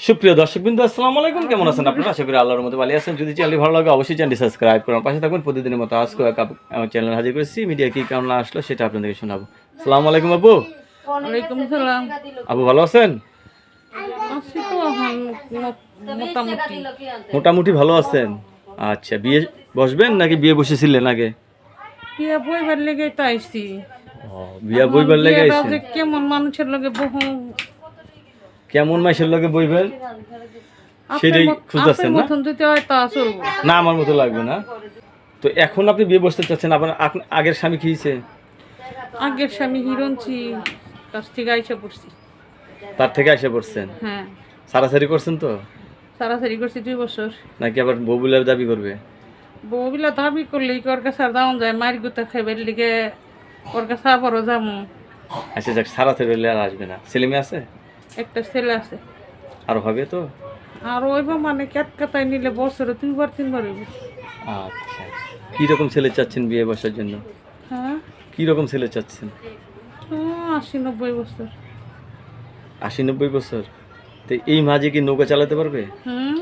সুপ্রিয় দর্শক বিন্দু আসসালামু আলাইকুম। কেমন আছেন আপনারা? আশা করি আল্লাহর মতো ভালো আছেন। যদি চ্যানেলটি ভালো লাগে অবশ্যই চ্যানেলটি সাবস্ক্রাইব করুন। পাশে থাকুন। প্রতিদিনের মতো আজকে এক আমার চ্যানেল হাজির করেছি। মিডিয়া কি কেমন আসলো সেটা আপনাদেরকে শোনাবো। আসসালামু আলাইকুম আপু। ওয়ালাইকুম সালাম। আপু ভালো আছেন? মোটামুটি। ভালো আছেন। আচ্ছা বিয়ে বসবেন নাকি বিয়ে বসেছিলেন আগে? বিয়া বইবার লেগে তো আইছি। ও, বিয়া বইবার লেগে আইছেন? কেমন মানুষের লগে বহু কেমন মাসের লগে বইবেন সেটাই খুঁজতেছেন না? হয় না আমার মতো লাগবে না। তো এখন আপনি বিয়ে বসতে চাচ্ছেন আপনার আগের স্বামী কি হয়েছে আগের স্বামী হিরণছি কাছ থেকে আইসা পড়ছি। তার থেকে এসে পড়ছেন? হ্যাঁ। সারাসারি করছেন তো? সারাসারি করছি দুই বছর। নাকি আবার বউবিলার দাবি করবে? বউবিলা দাবি করলে ওর কাছে আর দাম যায়? মারি গুতা খাইবার লিগে ওর কাছে আবারও যাব আচ্ছা যাক হলে আর আসবে না। ছেলে মেয়ে আছে? একটা ছেলে আছে। আর হবে তো? আর ওইবা মানে ক্যাট কাটায় নিলে বছরে দুইবার তিনবার হইব। আচ্ছা। কি রকম ছেলে চাচ্ছেন বিয়ে বসার জন্য? হ্যাঁ? কি রকম ছেলে চাচ্ছেন? আশি নব্বই বছর। আশি নব্বই বছর? তো এই মাঝে কি নৌকা চালাতে পারবে? হুম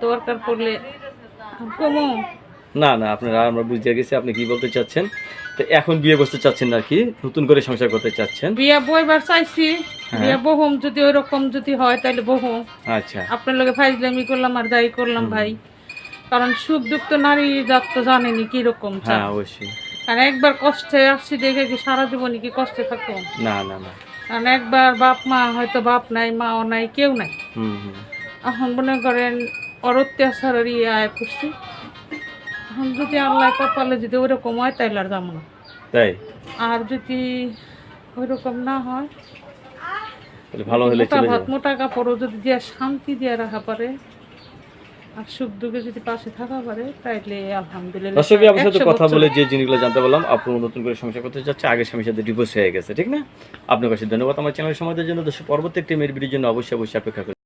দরকার পড়লে কমো। না না আপনারা আমরা বুঝতে গেছি আপনি কি বলতে চাচ্ছেন। তো এখন বিয়ে করতে চাচ্ছেন না কি? নতুন করে সংসার করতে চাচ্ছেন? বিয়া বইবার চাইছি। বিয়া বহুম যদি ওই রকম যদি হয় তাহলে বহুম আচ্ছা। আপনার লগে ফাইজলামি করলাম আর যাই করলাম ভাই। কারণ সুখ দুঃখ তো নারী জাত তো জানেনি কীরকম হ্যাঁ অবশ্যই। কারণ একবার কষ্টে আসছি দেখে কি সারা জীবনই কি কষ্টে থাকব না না না। কারণ একবার বাপ মা হয়তো বাপ নাই মাও নাই কেউ নাই। হুম হুম। এখন মনে করেন ওর অত্যাচারের ইয়ে আয় করছি। এখন যদি আল্লাহ কপালে যদি ওইরকম হয় তাইলে আর যাব না। তাই? আর যদি ওইরকম না হয় ভালো হলে চলে ভাত মোটা কাপড়ও যদি দিয়ে শান্তি দিয়ে রাখা পারে আর সুখ দুঃখে যদি পাশে থাকা পারে তাইলে আলহামদুলিল্লাহ। দর্শকই আপনার সাথে কথা বলে যে জিনিসগুলো জানতে পারলাম আপনি নতুন করে সংসার করতে যাচ্ছে আগের স্বামীর সাথে ডিভোর্স হয়ে গেছে ঠিক না? আপনার কাছে ধন্যবাদ আমার চ্যানেল সমাজের জন্য। দর্শক পরবর্তী একটি মেয়ের ভিডিওর জন্য অবশ্যই অবশ্যই অপেক্ষা করুন।